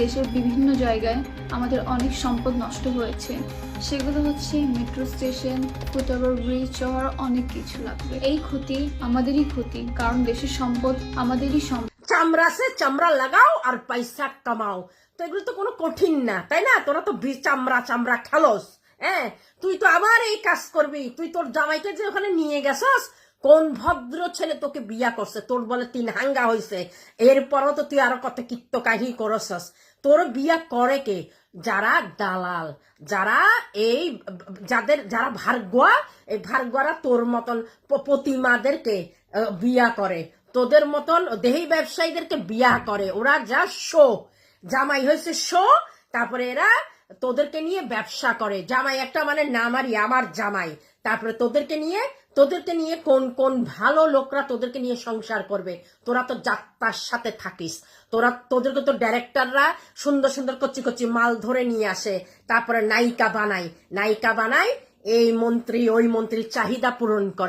দেশের বিভিন্ন জায়গায় আমাদের অনেক সম্পদ নষ্ট হয়েছে। সেগুলো হচ্ছে মেট্রো স্টেশন ফুটওভার ব্রিজ শহর অনেক কিছু লাগবে। এই ক্ষতি আমাদেরই ক্ষতি, কারণ দেশের সম্পদ আমাদেরই সম্পদ চামড়া সে চামড়া লাগাও আর পয়সা কামাও। তো এগুলো তো কোনো কঠিন না, তাই না? তোরা তো চামড়া চামড়া খেলোস হ্যাঁ? তুই তো আবার এই কাজ করবি। তুই তোর জামাইকে যে ওখানে নিয়ে গেছস কোন ভদ্র ছেলে তোকে বিয়া করছে? তোর বলে তিন হাঙ্গা হয়েছে এরপরও তো তুই আরও কত কিত্ত কাহি করছস। তোর বিয়া করে কে? যারা দালাল, যারা এই যাদের, যারা ভার্গোয়া, এই ভার্গোয়ারা তোর মতন প্রতিমাদেরকে বিয়া করে। তোদের মতন দেহি ব্যবসায়ীদেরকে বিয়া করে। ওরা যা শো। জামাই হয়েছে শো, তারপরে এরা তোদেরকে নিয়ে ব্যবসা করে। জামাই, একটা মানে নামারি আমার জামাই। তারপরে তোদেরকে নিয়ে তোদেরকে নিয়ে কোন কোন ভালো লোকরা তোদেরকে নিয়ে সংসার করবে? তোরা তো যাত্রার সাথে থাকিস। তোরা, তোদেরকে তো ডাইরেক্টররা সুন্দর সুন্দর কচি কচি মাল ধরে নিয়ে আসে। তারপরে নায়িকা বানাই নায়িকা বানাই এই মন্ত্রী, ওই মন্ত্রীর চাহিদা পূরণ করে।